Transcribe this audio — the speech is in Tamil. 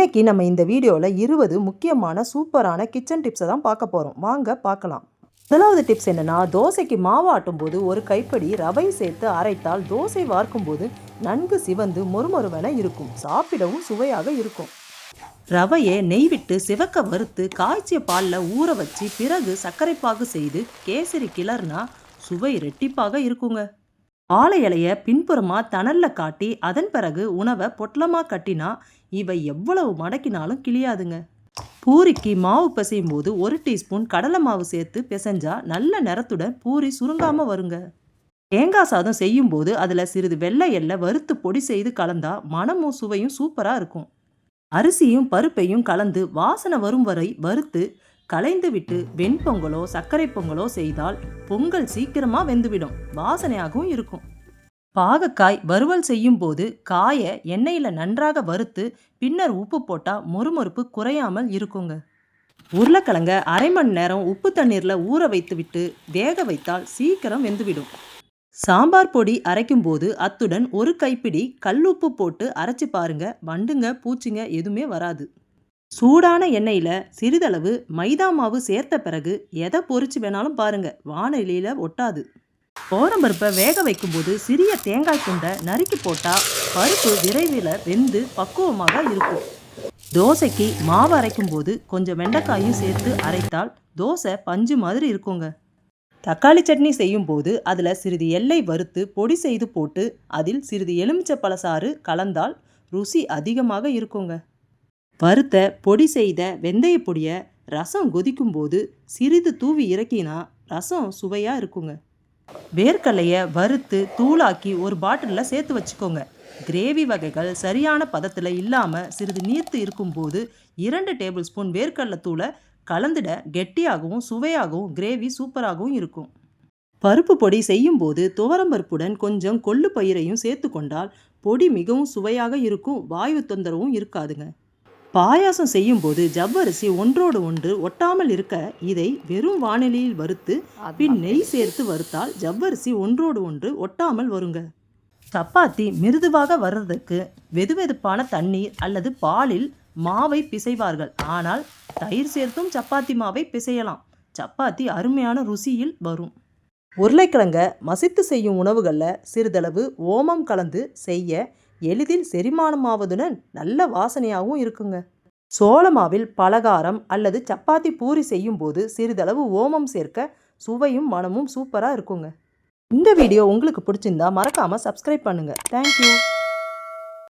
இன்றைக்கி நம்ம இந்த வீடியோவில் இருபது முக்கியமான சூப்பரான கிச்சன் டிப்ஸை தான் பார்க்க போகிறோம் வாங்க பார்க்கலாம். முதலாவது டிப்ஸ் என்னன்னா தோசைக்கு மாவு ஆட்டும் போது ஒரு கைப்படி ரவை சேர்த்து அரைத்தால் தோசை வார்க்கும் போது நன்கு சிவந்து மொறுமொறுவென இருக்கும். சாப்பிடவும் சுவையாக இருக்கும். ரவையை நெய் விட்டு சிவக்க வறுத்து காய்ச்சிய பாலில் ஊற வச்சு பிறகு சர்க்கரை பாகு செய்து கேசரி கிளர்னா சுவை ரெட்டிப்பாக இருக்குங்க. ஆலை இலைய பின்புறமா தணல்ல காட்டி அதன் பிறகு உணவை பொட்டலமா கட்டினா இவை எவ்வளவு மடக்கினாலும் கிளியாதுங்க பூரிக்கு மாவு பிசையும் போது ஒரு டீஸ்பூன் கடலை மாவு சேர்த்து பிசைஞ்சா நல்ல நிறத்துடன் பூரி சுருங்காம வருங்க. தேங்காய் சாதம் செய்யும் போது அதில் சிறிது வெள்ளை எல்லை வறுத்து பொடி செய்து கலந்தா மணமும் சுவையும் சூப்பராக இருக்கும். அரிசியும் பருப்பையும் கலந்து வாசனை வரும் வரை வறுத்து கலைந்துவிட்டு வெண்பொங்கலோ சர்க்கரை பொங்கலோ செய்தால் பொங்கல் சீக்கிரமா வெந்துவிடும். வாசனையாகவும் இருக்கும். பாகக்காய் வறுவல் செய்யும் போது காயை எண்ணெயில் நன்றாக வறுத்து பின்னர் உப்பு போட்டால் மொறுமொறுப்பு குறையாமல் இருக்குங்க. உருளைக்கிழங்க அரை மணி நேரம் உப்பு தண்ணீரில் ஊற வைத்து விட்டு வேக வைத்தால் சீக்கிரம் வெந்துவிடும். சாம்பார் பொடி அரைக்கும் போது அத்துடன் ஒரு கைப்பிடி கல்லுப்பு போட்டு அரைச்சி பாருங்க. வண்டுங்க பூச்சிங்க எதுவுமே வராது. சூடான எண்ணெயில் சிறிதளவு மைதா மாவு சேர்த்த பிறகு எதை பொரிச்சு வேணாலும் பாருங்க. வானொலியில் ஒட்டாது. கோரம்பருப்பை வேக வைக்கும்போது சிறிய தேங்காய் துண்டை நறுக்கி போட்டால் பருப்பு விரைவில் வெந்து பக்குவமாக இருக்கும். தோசைக்கு மாவு அரைக்கும் போது கொஞ்சம் வெண்டைக்காயும் சேர்த்து அரைத்தால் தோசை பஞ்சு மாதிரி இருக்குங்க. தக்காளி சட்னி செய்யும் போது அதில் சிறிது எல்லை வறுத்து பொடி செய்து போட்டு அதில் சிறிது எலுமிச்சை பழசாறு கலந்தால் ருசி அதிகமாக இருக்குங்க. வறுத்த பொடி செய்த வெந்தய பொடியை ரசம் கொதிக்கும் போது சிறிது தூவி இறக்கினா ரசம் சுவையாக இருக்குங்க. வேர்க்கடலையை வறுத்து தூளாக்கி ஒரு பாட்டிலில் சேர்த்து வச்சுக்கோங்க. கிரேவி வகைகள் சரியான பதத்தில் இல்லாமல் சிறிது நீர்த்து இருக்கும்போது இரண்டு டேபிள் ஸ்பூன் வேர்க்கடலை தூளை கலந்துட கெட்டியாகவும் சுவையாகவும் கிரேவி சூப்பராகவும் இருக்கும். பருப்பு பொடி செய்யும்போது துவரம்பருப்புடன் கொஞ்சம் கொள்ளு பயிரையும் சேர்த்து கொண்டால் பொடி மிகவும் சுவையாக இருக்கும் வாயு தொந்தரவும் இருக்காதுங்க. பாயாசம் செய்யும்போது ஜவ்வரிசி ஒன்றோடு ஒன்று ஒட்டாமல் இருக்க இதை வெறும் வானிலையில் வறுத்து பின் நெய் சேர்த்து வறுத்தால் ஜவ்வரிசி ஒன்றோடு ஒன்று ஒட்டாமல் வருங்க. சப்பாத்தி மிருதுவாக வர்றதுக்கு வெதுவெதுப்பான தண்ணீர் அல்லது பாலில் மாவை பிசைவார்கள். ஆனால் தயிர் சேர்த்தும் சப்பாத்தி மாவை பிசையலாம். சப்பாத்தி அருமையான ருசியில் வரும். உருளைக்கிழங்க மசித்து செய்யும் உணவுகளில் சிறிதளவு ஓமம் கலந்து செய்ய எளிதில் செரிமானமாவதுடன் நல்ல வாசனையாகவும் இருக்குங்க. சோளமாவில் பலகாரம் அல்லது சப்பாத்தி பூரி செய்யும் போது சிறிதளவு ஓமம் சேர்க்க சுவையும் மனமும் சூப்பராக இருக்குங்க. இந்த வீடியோ உங்களுக்கு பிடிச்சிருந்தா மறக்காமல் சப்ஸ்கிரைப் பண்ணுங்கள் தேங்க்யூ